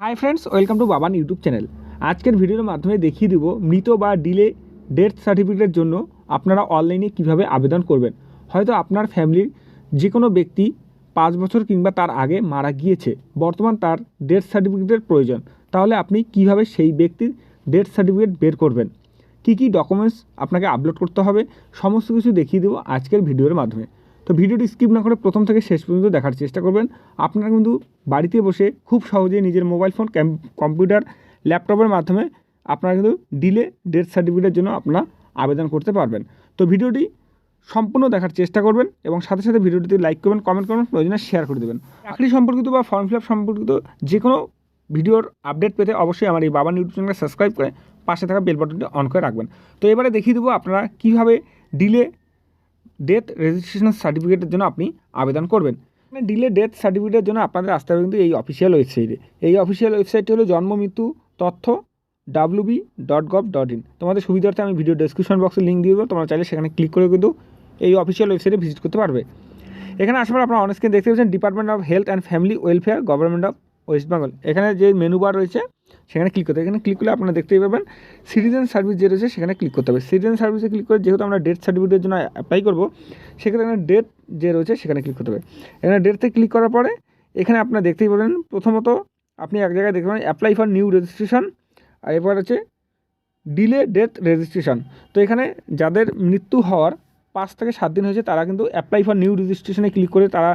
Hi friends welcome to Baban YouTube channel আজকের ভিডিওর মাধ্যমে দেখিয়ে দিব মৃত বা ডিলে ডেথ সার্টিফিকেটের জন্য আপনারা অনলাইনে কীভাবে আবেদন করবেন। হয়তো আপনার ফ্যামিলির যে কোনো ব্যক্তি পাঁচ বছর কিংবা তার আগে মারা গিয়েছে। বর্তমান তার ডেথ সার্টিফিকেটের প্রয়োজন। তাহলে আপনি কীভাবে সেই ব্যক্তির ডেথ সার্টিফিকেট বের করবেন? কী কী ডকুমেন্টস আপনাকে আপলোড করতে হবে? সমস্ত কিছু দেখিয়ে দেবো আজকের ভিডিওর মাধ্যমে। তো ভিডিওটি স্কিপ না করে প্রথম থেকে শেষ পর্যন্ত দেখার চেষ্টা করবেন। আপনারা কিন্তু বাড়িতে বসে খুব সহজেই নিজের মোবাইল ফোন কম্পিউটার ল্যাপটপের মাধ্যমে আপনারা কিন্তু ডিলে ডেথ সার্টিফিকেটের জন্য আপনারা আবেদন করতে পারবেন। তো ভিডিওটি সম্পূর্ণ দেখার চেষ্টা করবেন এবং সাথে সাথে ভিডিওটিতে লাইক করবেন কমেন্ট করবেন, প্রয়োজনে শেয়ার করে দেবেন। চাকরি সম্পর্কিত বা ফর্ম ফিল সম্পর্কিত যে কোনো ভিডিওর আপডেট পেতে অবশ্যই আমার এই বাবা ইউটিউব চ্যানেলকে সাবস্ক্রাইব করে পাশে থাকা বেল বাটনটি অন করে রাখবেন। তো এবারে দেখিয়ে দেবো আপনারা কীভাবে ডিলে ডেথ রেজিস্ট্রেশন সার্টিফিকেটের জন্য আপনি আবেদন করবেন। ডিলে ডেথ সার্টিফিকেটের জন্য আপনাদের আসতে হবে কিন্তু এই অফিসিয়াল ওয়েবসাইটে এই অফিসিয়াল ওয়েবসাইটটি হলো জন্ম, মৃত্যু, তথ্য WB dot gov dot in তোমাদের সুবিধার্থে আমি ভিডিও ডেসক্রিপশন বক্সে লিঙ্ক দিয়ে দেবো, তোমরা চাইলে সেখানে ক্লিক করে কিন্তু এই অফিসিয়াল ওয়েবসাইটে ভিজিট করতে পারবে। এখানে আসার পর আপনারা অন স্ক্রিন দেখতে পাচ্ছেন department of health and family welfare government of West Bengal এখানে যে মেনু বার রয়েছে, সেখানে ক্লিক করতে হবে। এখানে ক্লিক করলে আপনারা দেখতেই পাবেন সিটিজেন সার্ভিস যে রয়েছে, সেখানে ক্লিক করতে হবে। সিটিজেন সার্ভিসে ক্লিক করে যেহেতু আমরা ডেথ সার্টিফিকেটের জন্য অ্যাপ্লাই করব, সেক্ষেত্রে এখানে ডেট যে রয়েছে, সেখানে ক্লিক করতে হবে। এখানে ডেটতে ক্লিক করার পরে, এখানে আপনারা দেখতেই পাবেন, প্রথমত আপনি এক জায়গায় দেখতে পাবেন অ্যাপ্লাই ফর নিউ রেজিস্ট্রেশন আর এরপর হচ্ছে ডিলে ডেথ রেজিস্ট্রেশন তো এখানে যাদের মৃত্যু হওয়ার পাঁচ থেকে সাত দিন হয়েছে, তারা কিন্তু অ্যাপ্লাই ফর নিউ রেজিস্ট্রেশনে ক্লিক করে তারা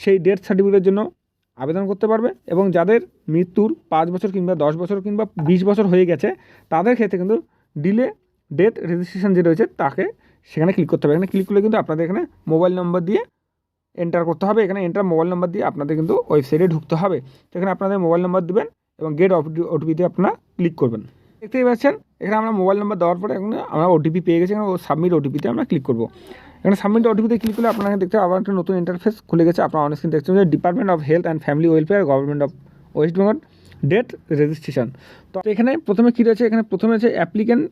সেই ডেথ সার্টিফিকেটের জন্য আবেদন করতে পারবে এবং যাদের মৃত্যুর পাঁচ বছর কিংবা দশ বছর কিংবা বিশ বছর হয়ে গেছে, তাদের ক্ষেত্রে কিন্তু ডিলে ডেথ রেজিস্ট্রেশন যে রয়েছে, তাকে সেখানে ক্লিক করতে হবে। এখানে ক্লিক করলে কিন্তু আপনাদের এখানে মোবাইল নম্বর দিয়ে এন্টার করতে হবে। এখানে এন্টার মোবাইল নাম্বার দিয়ে আপনাদের কিন্তু ওয়েবসাইটে ঢুকতে হবে। তো এখানে আপনাদের মোবাইল নাম্বার দেবেন এবং গেট ওটিপিতে আপনারা ক্লিক করবেন। দেখতেই পাচ্ছেন, এখানে আমরা মোবাইল নাম্বার দেওয়ার পরে এখানে আমরা ওটিপি পেয়ে গেছি, এখানে সাবমিট ওটিপিতে আমরা ক্লিক করব। এখানে সাবমিট ওটিপিতে ক্লিক করলে আপনারা দেখতে আবার একটা নতুন ইন্টারফেস খুলে গেছে। আপনার অনেক দেখতে পাচ্ছেন department of health and family welfare government of West Bengal date registration তো এখানে প্রথমে কী রয়েছে? এখানে প্রথমে আছে অ্যাপ্লিক্যান্ট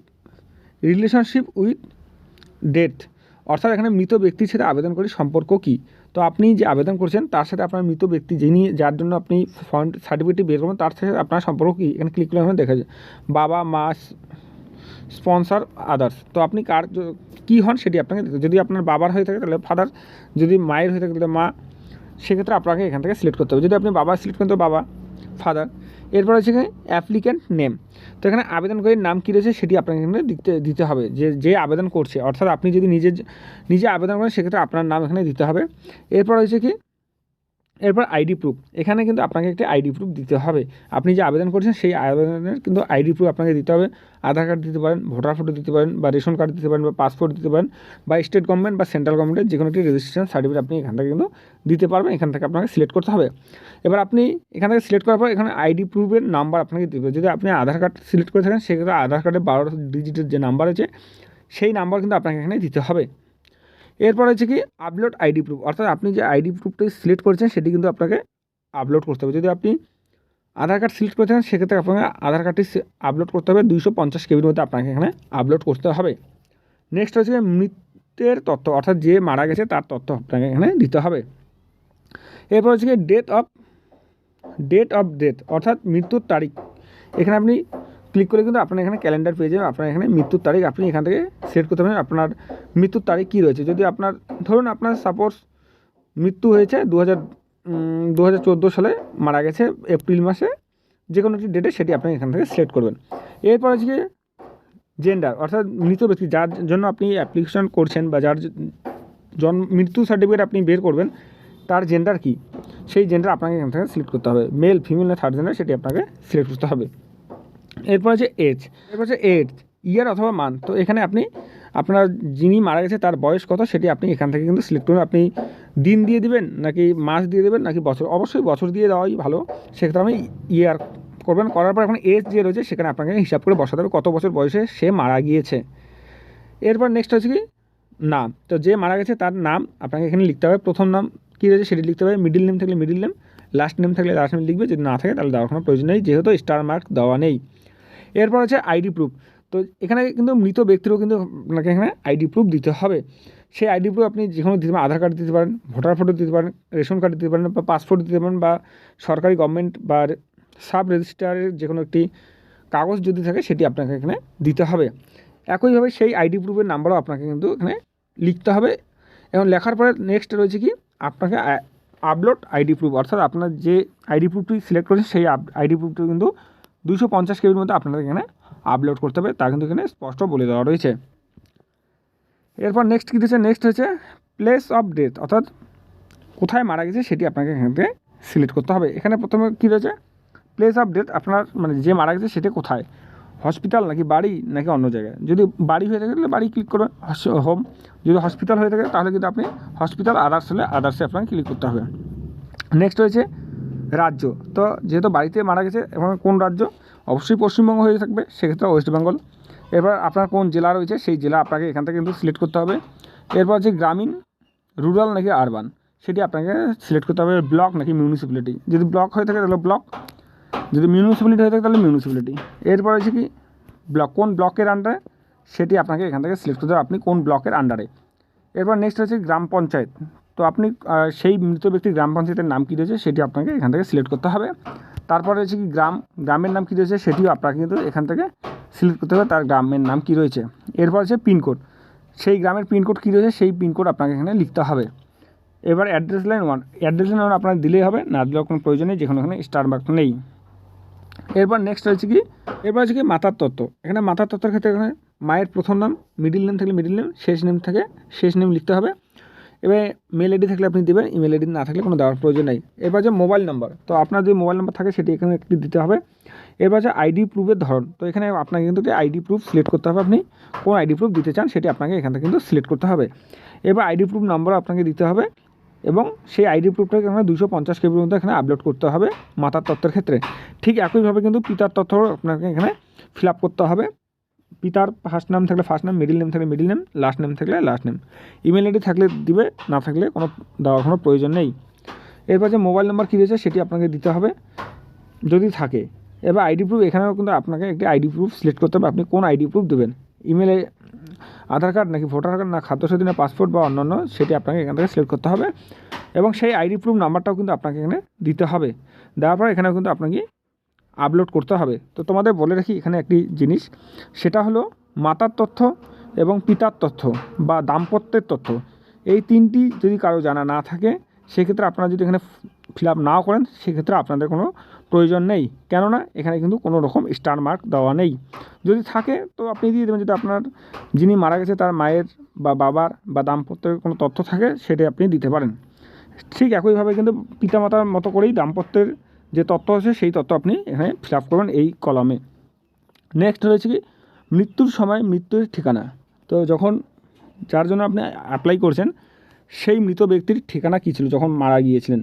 রিলেশনশিপ উইথ ডেট অর্থাৎ এখানে মৃত ব্যক্তির সাথে আবেদন করি সম্পর্ক কী? তো আপনি যে আবেদন করছেন, তার সাথে আপনার মৃত ব্যক্তি যিনি, যার জন্য আপনি ফন্ড সার্টিফিকেটটি বের করবেন, তার সাথে আপনার সম্পর্ক কী? এখানে ক্লিক করলে দেখা যায়। বাবা, মা স্পন্সর আদার্স। তো আপনি কার কী হন সেটি আপনাকে যদি আপনার বাবার হয়ে থাকে তাহলে ফাদার, যদি মায়ের হয়ে থাকে তাহলে মা, সেক্ষেত্রে আপনাকে এখান থেকে সিলেক্ট করতে হবে। যদি আপনি বাবা সিলেক্ট করেন তো বাবা, ফাদার। এরপর হচ্ছে এখানে অ্যাপ্লিক্যান্ট নেম। তো এখানে আবেদনকারীর নাম কী রয়েছে সেটি আপনাকে এখানে দিতে দিতে হবে। যে যে আবেদন করছে, অর্থাৎ আপনি যদি নিজে নিজে আবেদন করেন সেক্ষেত্রে আপনার নাম এখানে দিতে হবে। এরপর হচ্ছে কি এরপর আইডি প্রুফ এখানে কিন্তু আপনাকে একটি আইডি প্রুফ দিতে হবে। আপনি যে আবেদন করছেন, সেই আবেদনের কিন্তু আইডি প্রুফ আপনাকে দিতে হবে। আধার কার্ড দিতে পারেন ভোটার ফটো দিতে পারেন, বা রেশন কার্ড দিতে পারেন, বা পাসপোর্ট দিতে পারেন, বা স্টেট গভর্নমেন্ট বা সেন্ট্রাল গভর্নমেন্টের যে কোনো একটি রেজিস্ট্রেশন সার্টিফিকেট আপনি এখান থেকে কিন্তু দিতে পারবেন। এখান থেকে আপনাকে সিলেক্ট করতে হবে। এবার আপনি এখান থেকে সিলেক্ট করার পর এখানে আইডি প্রুফের নাম্বার আপনাকে দিতে হবে। যদি আপনি আধার কার্ড সিলেক্ট করে থাকেন, সেক্ষেত্রে আধার কার্ডের বারো ডিজিটের যে নাম্বার আছে, সেই নাম্বার কিন্তু আপনাকে এখানে দিতে হবে। এরপর হচ্ছে কি আপলোড আইডি প্রুফ অর্থাৎ আপনি যে আইডি প্রুফটি সিলেক্ট করেছেন, সেটি কিন্তু আপনাকে আপলোড করতে হবে। যদি আপনি আধার কার্ড সিলেক্ট করে থাকেন সেক্ষেত্রে আপনাকে আধার কার্ডটি আপলোড করতে হবে। দুইশো পঞ্চাশ কেবির মধ্যে আপনাকে এখানে আপলোড করতে হবে। নেক্সট হচ্ছে মৃতের তথ্য, অর্থাৎ যে মারা গেছে, তার তথ্য আপনাকে এখানে দিতে হবে। এরপর হচ্ছে গিয়ে date of date of death অর্থাৎ মৃত্যুর তারিখ। এখানে আপনি ক্লিক করে কিন্তু আপনার এখানে ক্যালেন্ডার পেয়ে যাবেন। আপনার এখানে মৃত্যুর তারিখ আপনি এখান থেকে সেট করতে পারেন আপনার মৃত্যুর তারিখ কী রয়েছে? যদি আপনার, ধরুন আপনার সাপোজ মৃত্যু হয়েছে দু হাজার দু হাজার চোদ্দ সালে, মারা গেছে এপ্রিল মাসে যে কোনো একটি ডেটে সেটি আপনি এখান থেকে সিলেক্ট করবেন। এরপর গিয়ে জেন্ডার অর্থাৎ মৃত ব্যক্তি, যার জন্য আপনি অ্যাপ্লিকেশন করছেন বা যার জন্ম মৃত্যু সার্টিফিকেট আপনি বের করবেন, তার জেন্ডার কী? সেই জেন্ডার আপনাকে এখান থেকে সিলেক্ট করতে হবে। মেল ফিমেল না থার্ড জেন্ডার সেটি আপনাকে সিলেক্ট করতে হবে। এরপর হচ্ছে এজ এরপর হচ্ছে এজ ইয়ার অথবা মান তো এখানে আপনি, আপনার যিনি মারা গেছে, তার বয়স কত সেটি আপনি এখান থেকে কিন্তু সিলেক্ট করুন। আপনি দিন দিয়ে দিবেন নাকি মাস দিয়ে দেবেন নাকি বছর? অবশ্যই বছর দিয়ে দেওয়াই ভালো। সেক্ষেত্রে আপনি ইয়ার করবেন, করার পর এখন এজ যে রয়েছে, সেখানে আপনাকে হিসাব করে বসাতে হবে কত বছর বয়সে সে মারা গিয়েছে। এরপর নেক্সট হচ্ছে কি? নাম। তো যে মারা গেছে, তার নাম আপনাকে এখানে লিখতে হবে। প্রথম নাম কী রয়েছে সেটি লিখতে হবে। মিডিল নেম থাকলে মিডিল নেম লাস্ট নেম থাকলে লাস্ট নেম লিখবে। যদি না থাকে, তাহলে দেওয়ার কোনো প্রয়োজন নেই। যেহেতু স্টার মার্ক দেওয়া নেই। এরপর হচ্ছে আইডি প্রুফ তো এখানে কিন্তু মৃত ব্যক্তিরও কিন্তু আপনাকে এখানে আইডি প্রুফ দিতে হবে। সেই আইডি প্রুফ আপনি যে কোনো দিতে পারেন, আধার কার্ড দিতে পারেন ভোটার ফটো দিতে পারেন, রেশন কার্ড দিতে পারেন বা পাসপোর্ট দিতে পারেন বা সরকারি গভর্নমেন্ট বা সাব রেজিস্ট্রারের যে কোনো একটি কাগজ যদি থাকে, সেটি আপনাকে এখানে দিতে হবে। একইভাবে সেই আইডি প্রুফের নাম্বারও আপনাকে কিন্তু এখানে লিখতে হবে। এবং লেখার পরে নেক্সট রয়েছে কি? আপনাকে আপলোড আইডি প্রুফ অর্থাৎ আপনার যে আইডি প্রুফটি সিলেক্ট করেছেন, সেই আইডি প্রুফটি কিন্তু দুশো পঞ্চাশ কেবির মধ্যে আপনাদের এখানে আপলোড করতে হবে, তা কিন্তু এখানে স্পষ্ট বলে দেওয়া রয়েছে। এরপর নেক্সট কী দিয়েছে? নেক্সট হচ্ছে প্লেস অফ ডেথ অর্থাৎ কোথায় মারা গেছে সেটি আপনাকে এখান থেকে সিলেক্ট করতে হবে। এখানে প্রথমে কী রয়েছে? প্লেস অফ ডেথ আপনার মানে যে মারা গেছে সেটা কোথায়? হসপিটাল নাকি বাড়ি নাকি অন্য জায়গায়? যদি বাড়ি হয়ে থাকে তাহলে বাড়ি ক্লিক করবেন হোম যদি হসপিটাল হয়ে থাকে তাহলে কিন্তু আপনি হসপিটাল আদার্স হলে আদার্সে আপনাকে ক্লিক করতে হবে। নেক্সট রয়েছে রাজ্য। তো যেহেতু বাড়িতে মারা গেছে এবং কোন রাজ্য? অবশ্যই পশ্চিমবঙ্গ হয়ে থাকবে, সেক্ষেত্রে ওয়েস্ট বেঙ্গল এবার আপনার কোন জেলা রয়েছে, সেই জেলা আপনাকে এখান থেকে কিন্তু সিলেক্ট করতে হবে। এরপর হচ্ছে গ্রামীণ রুরাল নাকি আরবান সেটি আপনাকে সিলেক্ট করতে হবে ব্লক নাকি মিউনিসিপ্যালিটি যদি ব্লক হয়ে থাকে তাহলে ব্লক যদি মিউনিসিপ্যালিটি হয়ে থাকে তাহলে মিউনিসিপ্যালিটি এরপর হচ্ছে কি? ব্লক কোন ব্লকের আন্ডারে সেটি আপনাকে এখান থেকে সিলেক্ট করতে হবে, আপনি কোন ব্লকের আন্ডারে এরপর নেক্সট হচ্ছে গ্রাম পঞ্চায়েত। তো আপনি সেই মৃত ব্যক্তির গ্রাম পঞ্চায়েতের নাম কী রয়েছে সেটি আপনাকে এখান থেকে সিলেক্ট করতে হবে। তারপরে হচ্ছে কি গ্রাম, গ্রামের নাম কী রয়েছে সেটিও আপনাকে কিন্তু এখান থেকে সিলেক্ট করতে হবে, তার গ্রামের নাম কী রয়েছে। এরপর হচ্ছে পিনকোড সেই গ্রামের পিনকোড কী রয়েছে সেই পিনকোড আপনাকে এখানে লিখতে হবে। এবার address line one address line one আপনার দিলেই হবে, না দিলেও কোনো প্রয়োজন নেই, যেখানে ওখানে স্টার মার্ক নেই। এরপর নেক্সট হচ্ছে কি, এরপর হচ্ছে কি মাতার তত্ত্ব, এখানে মাতার তত্ত্বের ক্ষেত্রে এখানে মায়ের প্রথম নাম মিডিল নেম থাকলে মিডিল নেম শেষ নেম থাকে শেষ নেম লিখতে হবে। এবার মেল আইডি থাকলে আপনি দেবেন ইমেল আইডি না থাকলে কোনো দেওয়ার প্রয়োজন নেই। এরপর যে মোবাইল নাম্বার তো আপনার যে মোবাইল নাম্বার থাকে, সেটি এখানে একটি দিতে হবে। এরপর হচ্ছে আইডি প্রুফের ধরন, তো এখানে আপনাকে কিন্তু একটি আইডি প্রুফ সিলেক্ট করতে হবে আপনি। কোন আইডি প্রুফ দিতে চান, সেটি আপনাকে এখান থেকে কিন্তু সিলেক্ট করতে হবে। এবার আইডি প্রুফ নাম্বার আপনাকে দিতে হবে, এবং সেই আইডি প্রুফটাকে এখানে দুশো পঞ্চাশ কেবির মধ্যে এখানে আপলোড করতে হবে মাতার তত্ত্বের ক্ষেত্রে। ঠিক একইভাবে কিন্তু পিতার তথ্য আপনাকে এখানে ফিল করতে হবে। পিতার ফার্স্ট নাম থাকলে ফার্স্ট নাম মিডিল নেম থাকলে মিডিল নেম লাস্ট নেম থাকলে লাস্ট নেম ইমেল আইডি থাকলে দিবে, না থাকলে কোনো, দেওয়ার কোনো প্রয়োজন নেই। এরপর যে মোবাইল নাম্বার কী রয়েছে সেটি আপনাকে দিতে হবে। যদি থাকে, এবার আইডি প্রুফ এখানেও কিন্তু আপনাকে একটি আইডি প্রুফ সিলেক্ট করতে হবে। আপনি কোন আইডি প্রুফ দেবেন? ইমেলে আধার কার্ড নাকি ভোটার কার্ড, না খাদ্যসাথী না পাসপোর্ট বা অন্যান্য, সেটি আপনাকে এখান থেকে সিলেক্ট করতে হবে। এবং সেই আইডি প্রুফ নাম্বারটাও কিন্তু আপনাকে এখানে দিতে হবে। দেওয়ার পর এখানেও কিন্তু আপনাকে আপলোড করতে হবে। তো তোমাদের বলে রাখি এখানে একটি জিনিস, সেটা হলো মাতার তথ্য এবং পিতার তথ্য বা দাম্পত্যের তথ্য। এই তিনটি যদি কারও জানা না থাকে, সেক্ষেত্রে আপনারা যদি এখানে ফিল আপ নাও করেন, সেক্ষেত্রে আপনাদের কোনো প্রয়োজন নেই। কেননা এখানে কিন্তু কোনো রকম স্টার মার্ক দেওয়া নেই। যদি থাকে, তো আপনি দিয়ে দেবেন। যদি আপনার, যিনি মারা গেছে তার মায়ের বা বাবার বা দাম্পত্যের কোনো তথ্য থাকে সেটা আপনি দিতে পারেন। ঠিক একইভাবে কিন্তু পিতামাতার মতো করেই দাম্পত্যের তথ্য আছে, সেই তথ্য আপনি এখানে ফিল আপ করবেন এই কলমে নেক্সট রয়েছে কি? মৃত্যুর সময় মৃত্যুর ঠিকানা। তো যখন যার জন্য আপনি অ্যাপ্লাই করছেন, সেই মৃত ব্যক্তির ঠিকানা কী ছিল যখন মারা গিয়েছিলেন?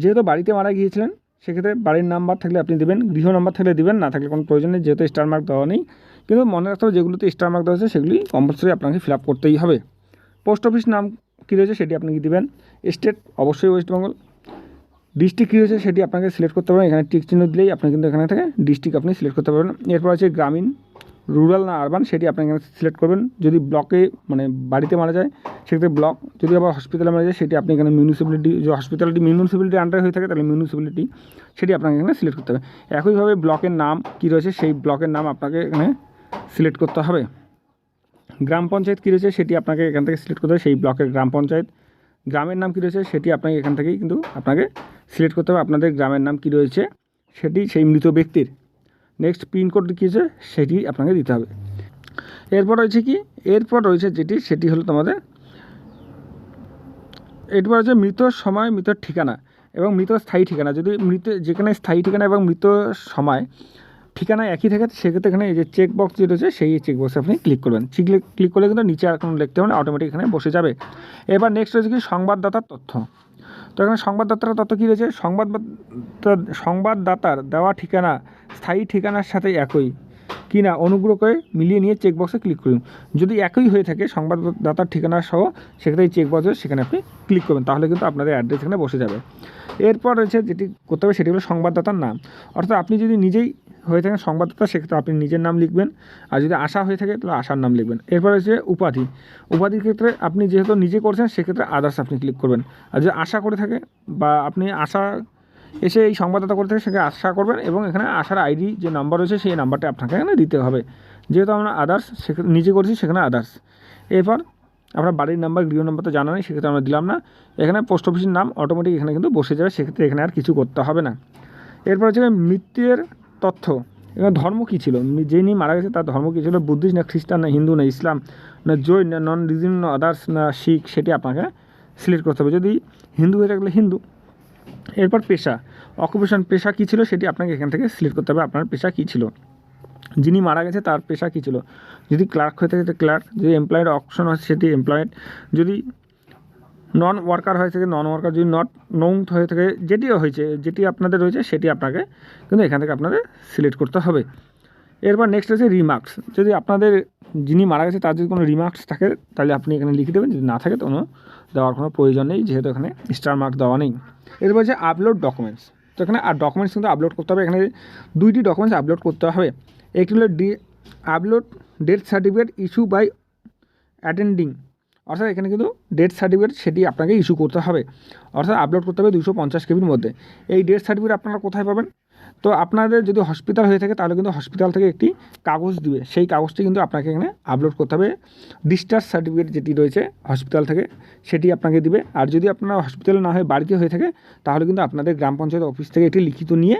যেহেতু বাড়িতে মারা গিয়েছিলেন, সেক্ষেত্রে বাড়ির নাম্বার থাকলে আপনি দেবেন, গৃহ নাম্বার থাকলে দেবেন, না থাকলে কোনো প্রয়োজন নেই, যেহেতু স্টার মার্ক দেওয়া নেই। কিন্তু মনে রাখতে হবে, যেগুলোতে স্টার মার্ক দেওয়া আছে, সেগুলি কম্পালসারি আপনাকে ফিল আপ করতেই হবে। পোস্ট অফিস নাম কী রয়েছে, সেটি আপনি দেবেন? স্টেট অবশ্যই ওয়েস্ট বেঙ্গল ডিস্ট্রিক্ট কী রয়েছে সেটি আপনাকে সিলেক্ট করতে পারেন এখানে টিক চিহ্ন দিলেই আপনি কিন্তু এখানে থেকে ডিস্ট্রিক্ট আপনি সিলেক্ট করতে পারবেন। এরপর আছে গ্রামীণ, রুরাল না আরবান, সেটি আপনি এখানে সিলেক্ট করবেন। যদি ব্লকে মানে বাড়িতে মারা যায়, সেক্ষেত্রে ব্লক। যদি আবার হসপিটালে মারা যায়, সেটি আপনি এখানে মিউনিসিপ্যালিটি যে হসপিটালিটি মিউনিসিপ্যালিটি আন্ডারে হয়ে থাকে, তাহলে মিউনিসিপ্যালিটি সেটি আপনাকে এখানে সিলেক্ট করতে হবে। একইভাবে ব্লকের নাম কী রয়েছে, সেই ব্লকের নাম আপনাকে এখানে সিলেক্ট করতে হবে। গ্রাম পঞ্চায়েত কী রয়েছে, সেটি আপনাকে এখান থেকে সিলেক্ট করতে হবে। সেই ব্লকের গ্রাম পঞ্চায়েত গ্রামের নাম কী রয়েছে সেটি আপনাকে এখান থেকেই কিন্তু আপনাকে সিলেক্ট করতে হবে। আপনাদের গ্রামের নাম কী রয়েছে সেটি সেই মৃত ব্যক্তির। নেক্সট পিনকোড কী আছে সেটি আপনাকে দিতে হবে। এরপর রয়েছে কি? এরপর রয়েছে যেটি, সেটি হলো তোমাদের এরপর হচ্ছে মৃত সময়, মৃত ঠিকানা এবং মৃত স্থায়ী ঠিকানা। যদি মৃত, যেখানে স্থায়ী ঠিকানা এবং মৃত সময় ঠিকানা একই থাকে সেক্ষেত্রে এখানে এই যে চেক বক্স যেটা রয়েছে, সেই চেক বক্সে আপনি ক্লিক করবেন। ক্লিক করলে কিন্তু নিচে আর কোনো লিখতে হবে অটোমেটিক এখানে বসে যাবে। এবার নেক্সট রয়েছে কি সংবাদদাতার তথ্য। তো এখানে সংবাদদাতার তথ্য কী রয়েছে? সংবাদ সংবাদদাতার দেওয়া ঠিকানা, স্থায়ী ঠিকানার সাথে একই। কি না অনুগ্রহ করে মিলিয়ে নিয়ে চেকবক্সে ক্লিক করুন। যদি একই হয়ে থাকে, সংবাদদাতার ঠিকানা সহ, সেক্ষেত্রে এই চেক বক্সে সেখানে আপনি ক্লিক করবেন, তাহলে কিন্তু আপনাদের অ্যাড্রেস এখানে বসে যাবে। এরপর রয়েছে যেটি করতে হবে, সেটি হলো সংবাদদাতার নাম। অর্থাৎ আপনি যদি নিজেই হয়ে থাকেন সংবাদদাতা, সেক্ষেত্রে আপনি নিজের নাম লিখবেন, আর যদি আশা হয়ে থাকে, তাহলে আশার নাম লিখবেন। এরপর হচ্ছে উপাধি। উপাধির ক্ষেত্রে আপনি যেহেতু নিজে করছেন, সেক্ষেত্রে আদার্স আপনি ক্লিক করবেন। আর যদি আশা করে থাকে, বা আপনি আশা এসে এই সংবাদদাতা করতে সেখানে আশা করবেন এবং এখানে আসার আইডি যে নাম্বার রয়েছে সেই নাম্বারটা আপনাকে এখানে দিতে হবে। যেহেতু আমরা আদার্স নিজে করেছি সেখানে আদার্স এরপর আপনার বাড়ির নাম্বার, গৃহ নাম্বার তো জানা নেই, সেক্ষেত্রে আমরা দিলাম না। এখানে পোস্ট অফিসের নাম অটোমেটিক এখানে কিন্তু বসে যাবে, সেক্ষেত্রে এখানে আর কিছু করতে হবে না। এরপর হচ্ছে মৃত্যুর তথ্য। এখানে ধর্ম কী ছিল? যিনি মারা গেছে তার ধর্ম কী ছিল? বুদ্ধিস্ট না খ্রিস্টান না হিন্দু না ইসলাম? না জৈন না নন রিজন না আদার্স না শিখ? সেটি আপনাকে সিলেক্ট করতে হবে। যদি হিন্দু হয়ে থাকলে হিন্দু। এরপর পেশা। অকুপেশন পেশা কী ছিল সেটি আপনাকে এখান থেকে সিলেক্ট করতে হবে, আপনার পেশা কী ছিল? যিনি মারা গেছে তার পেশা কী ছিল? যদি ক্লার্ক হয়ে থাকে ক্লার্ক যদি এমপ্লয়েড অপশন হয় সেটি এমপ্লয়েড যদি নন ওয়ার্কার হয়ে থাকে নন ওয়ার্কার যদি নট নং হয়ে থাকে যেটিও হয়েছে, যেটি আপনাদের রয়েছে সেটি আপনাকে কিন্তু এখান থেকে আপনাদের সিলেক্ট করতে হবে। এরপর নেক্সট হচ্ছে রিমার্কস যদি আপনাদের যিনি মারা গেছে, তার যদি কোনো রিমার্কস থাকে, তাহলে আপনি এখানে লিখে দেবেন। যদি না থাকে, তো দেওয়ার কোনো প্রয়োজন নেই, যেহেতু এখানে স্টার মার্ক দেওয়া নেই। এরপর হচ্ছে আপলোড ডকুমেন্টস তো এখানে আর ডকুমেন্টস কিন্তু আপলোড করতে হবে। এখানে দুইটি ডকুমেন্টস আপলোড করতে হবে। একটি হলো D upload death certificate issue by attending অর্থাৎ এখানে কিন্তু ডেথ সার্টিফিকেট সেটি আপনাকে ইস্যু করতে হবে। অর্থাৎ আপলোড করতে হবে দুশো পঞ্চাশ কেবির মধ্যে। এই ডেথ সার্টিফিকেট আপনারা কোথায় পাবেন? তো আপনাদের যদি হসপিটাল হয়ে থাকে, তাহলে কিন্তু হসপিটাল থেকে একটি কাগজ দিবে। সেই কাগজটি কিন্তু আপনাকে এখানে আপলোড করতে হবে। ডিসচার্জ সার্টিফিকেট যেটি রয়েছে হসপিটাল থেকে, সেটি আপনাকে দিবে। আর যদি আপনার হসপিটালে না হয়ে বাড়িতে হয়ে থাকে, তাহলে কিন্তু আপনাদের গ্রাম পঞ্চায়েত অফিস থেকে একটি লিখিত নিয়ে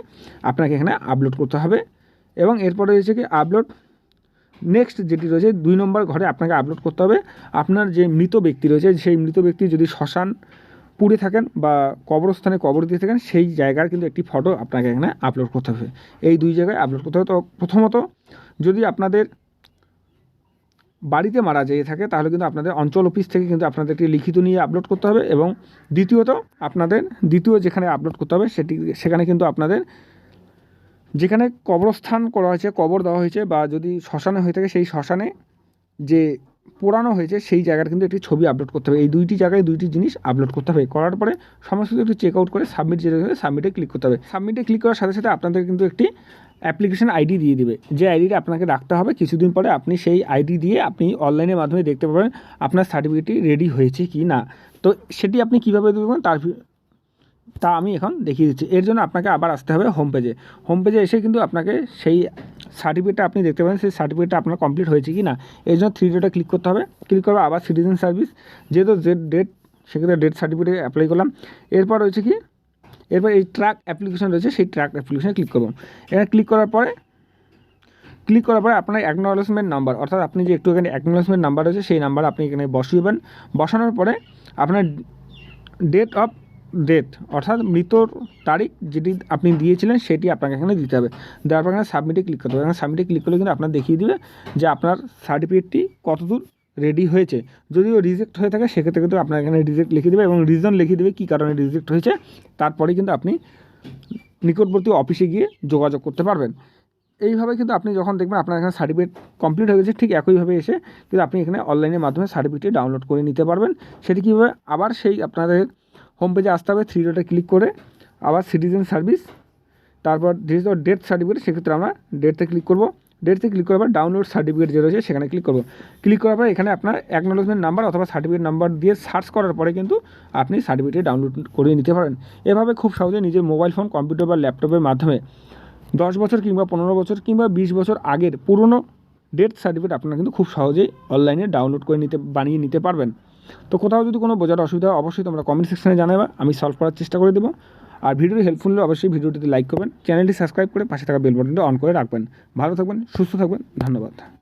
আপনাকে এখানে আপলোড করতে হবে। এবং এরপরে রয়েছে কি আপলোড নেক্সট যেটি রয়েছে, দুই নম্বর ঘরে আপনাকে আপলোড করতে হবে। আপনার যে মৃত ব্যক্তি রয়েছে, সেই মৃত ব্যক্তি যদি শ্মশান পুড়ে থাকেন বা কবরস্থানে কবর দিয়ে থাকেন, সেই জায়গার কিন্তু একটি ফটো আপনাকে এখানে আপলোড করতে হবে। এই দুই জায়গায় আপলোড করতে হবে। তো প্রথমত, যদি আপনাদের বাড়িতে মারা যেয়ে থাকে, তাহলে কিন্তু আপনাদের অঞ্চল অফিস থেকে কিন্তু আপনাদের একটি লিখিত নিয়ে আপলোড করতে হবে এবং দ্বিতীয়ত, আপনাদের দ্বিতীয় যেখানে আপলোড করতে হবে, সেটি, সেখানে কিন্তু আপনাদের যেখানে কবরস্থান করা হয়েছে, কবর দেওয়া হয়েছে বা যদি শ্মশানে হয়ে থাকে, সেই শ্মশানে যে পোড়ানো হয়েছে, সেই জায়গার কিন্তু একটি ছবি আপলোড করতে হবে। এই দুইটি জায়গায় দুইটি জিনিস আপলোড করতে হবে। করার পরে সমস্ত কিছু একটু চেক আউট করে সাবমিট যেটা সাবমিটে ক্লিক করতে হবে। সাবমিটে ক্লিক করার সাথে সাথে আপনাদের কিন্তু একটি অ্যাপ্লিকেশন আইডি দিয়ে দিবে। যে আইডিটা আপনাকে রাখতে হবে, কিছুদিন পরে আপনি সেই আইডি দিয়ে আপনি অনলাইনের মাধ্যমে দেখতে পাবেন আপনার সার্টিফিকেটটি রেডি হয়েছে কি না। তো সেটি আপনি কীভাবে দেবেন তার তা আমি এখন দেখিয়ে দিচ্ছি। এর জন্য আপনাকে আবার আসতে হবে হোম পেজে হোম পেজে এসে কিন্তু আপনাকে সেই সার্টিফিকেটটা আপনি দেখতে পাবেন। সেই সার্টিফিকেটটা আপনার কমপ্লিট হয়েছে কি না এর জন্য থ্রি ডেটে ক্লিক করতে হবে। ক্লিক করবে আবার সিটিজেন সার্ভিস যেহেতু যে ডেট সেক্ষেত্রে ডেট সার্টিফিকেটে অ্যাপ্লাই করলাম। এরপর রয়েছে কি? এরপর এই ট্র্যাক অ্যাপ্লিকেশন রয়েছে, সেই ট্র্যাক অ্যাপ্লিকেশনে ক্লিক করব। এখানে ক্লিক করার পরে ক্লিক করার পরে আপনার অ্যাকনোলেজমেন্ট নাম্বার অর্থাৎ আপনি যে একটু এখানে অ্যাকনোলেজমেন্ট নাম্বার রয়েছে, সেই নাম্বার আপনি এখানে বসিয়ে বসিয়েবেন বসানোর পরে আপনার ডেট অফ ডেথ অর্থাৎ মৃতর তারিখ যেটি আপনি দিয়েছিলেন সেটি আপনাকে এখানে দিতে হবে। দেওয়ার পর এখানে সাবমিটে ক্লিক করতে হবে। এখানে সাবমিটে ক্লিক করলে কিন্তু আপনার দেখিয়ে দিবে যে আপনার সার্টিফিকেটটি কতদূর রেডি হয়েছে। যদিও রিজেক্ট হয়ে থাকে, সেক্ষেত্রে কিন্তু আপনার এখানে রিজেক্ট লিখে দেবে এবং রিজন লিখে দেবে কী কারণে রিজেক্ট হয়েছে। তারপরে কিন্তু আপনি নিকটবর্তী অফিসে গিয়ে যোগাযোগ করতে পারবেন। এইভাবে কিন্তু আপনি যখন দেখবেন আপনার এখানে সার্টিফিকেট কমপ্লিট হয়ে গেছে, ঠিক একইভাবে এসে কিন্তু আপনি এখানে অনলাইনের মাধ্যমে সার্টিফিকেট ডাউনলোড করে নিতে পারবেন। সেটি কীভাবে? আবার সেই আপনাদের হোম পেজে আসতে হবে থ্রি ডটে ক্লিক করে আবার সিটিজেন সার্ভিস তারপর যেহেতু ডেথ সার্টিফিকেট সেক্ষেত্রে আমরা ডেটতে ক্লিক করব। ডেটতে ক্লিক করার পর ডাউনলোড সার্টিফিকেট যে রয়েছে সেখানে ক্লিক করব। ক্লিক করার পর এখানে আপনার অ্যাকনোলজমেন্ট নাম্বার অথবা সার্টিফিকেট নাম্বার দিয়ে সার্চ করার পরে কিন্তু আপনি সার্টিফিকেট ডাউনলোড করে নিতে পারেন। এভাবে খুব সহজে নিজের মোবাইল ফোন কম্পিউটার বা ল্যাপটপের মাধ্যমে দশ বছর কিংবা পনেরো বছর কিংবা বিশ বছর আগের পুরনো ডেথ সার্টিফিকেট আপনারা কিন্তু খুব সহজেই অনলাইনে ডাউনলোড করে নিতে, বানিয়ে নিতে পারবেন। তো কোথাও যদি কোনো বোঝার অসুবিধা অবশ্যই তোমরা কমেন্ট সেকশনে জানাবে, আমি সলভ করার চেষ্টা করে দেবো। আর ভিডিওটি হেল্পফুল হলে অবশ্যই ভিডিওটিতে লাইক করবেন। চ্যানেলটি সাবস্ক্রাইব করে পাশে থাকা বেল বাটনটা অন করে রাখবেন। ভালো থাকবেন, সুস্থ থাকবেন, ধন্যবাদ।